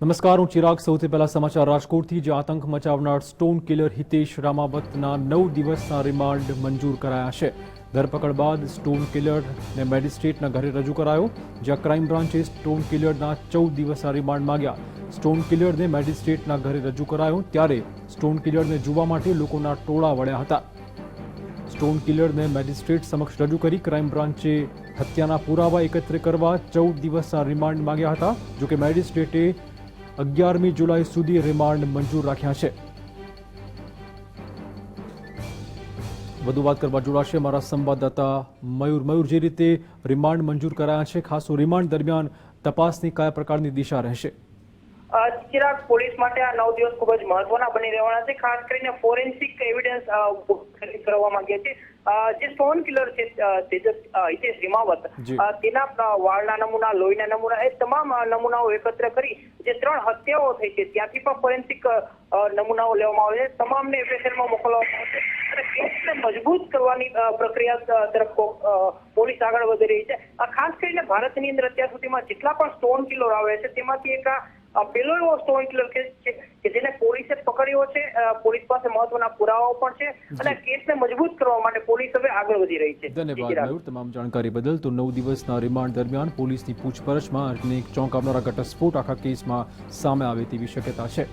નમસ્કાર, હું ચિરાગ સૌથી પહેલા સમાચાર રાજકોટથી, જે આતંક મચાવનાર સ્ટોન કિલર હિતેશ રામાવતના નવ દિવસના રિમાન્ડ મંજૂર કરાયા છે. ધરપકડ બાદ સ્ટોન કિલરને મેજિસ્ટ્રેટના ઘરે રજૂ કરાયો, જ્યાં ક્રાઇમ બ્રાન્ચે સ્ટોન કિલરના ચૌદ દિવસના રિમાન્ડ માંગ્યા. સ્ટોન કિલરને મેજિસ્ટ્રેટના ઘરે રજૂ કરાયો, ત્યારે સ્ટોન કિલરને જોવા માટે લોકોના ટોળા વળ્યા હતા. સ્ટોન કિલરને મેજિસ્ટ્રેટ સમક્ષ રજૂ કરી ક્રાઇમ બ્રાન્ચે હત્યાના પુરાવા એકત્ર કરવા ચૌદ દિવસના રિમાન્ડ માંગ્યા હતા. જોકે મેજિસ્ટ્રેટે અગિયારમી જુલાઈ સુધી રિમાન્ડ મંજૂર રાખ્યા છે. વધુ વાત કરવા જોડાશે મારા સંવાદદાતા મયુર. મયુર, જે રીતે રિમાન્ડ મંજૂર કરાયા છે, ખાસ રિમાન્ડ દરમિયાન તપાસની કયા પ્રકારની દિશા રહેશે? ચિરાગ પોલીસ માટે આ નવ દિવસ ખૂબ જ મહત્વના બની રહેવાના છે. ખાસ કરીને ફોરેન્સિક એવિડન્સ કરવા માંગીએ છીએ. જે સ્ટોન કિલર છે તેજસ હિતેશ હિમાવત તેના વાળના નમૂના લોહીના નમૂના એ તમામ નમૂનાઓ એકત્ર કરી જે ત્રણ હત્યાઓ થઈ છે ત્યાંથી પણ ફોરેન્સિક નમૂનાઓ લેવામાં આવે છે. તમામને એપ્લિકેશનમાં મોકલવામાં આવે છે. અને કેસને મજબૂત કરવાની પ્રક્રિયા તરફ પોલીસ આગળ વધી રહી છે. ખાસ કરીને ભારતની અંદર અત્યાર સુધીમાં જેટલા પણ સ્ટોન કિલર આવે છે તેમાંથી એક આ અ, પહેલો એવો સ્ટોન કિલર કેસ છે કે જેને પોલીસે પકડ્યો છે. પોલીસ પાસે મહત્વના પુરાવાઓ પણ છે અને કેસને મજબૂત કરવા માટે પોલીસ હવે આગળ વધી રહી છે. ધન્યવાદ મયુર. તમામ જાણકારી બદલ તો નવ દિવસના રિમાન્ડ દરમિયાન પોલીસની પૂછપરછમાં અનેક ચોંકાવનારા ઘટસ્ફોટ આખા કેસમાં સામે આવે તેવી શક્યતા છે.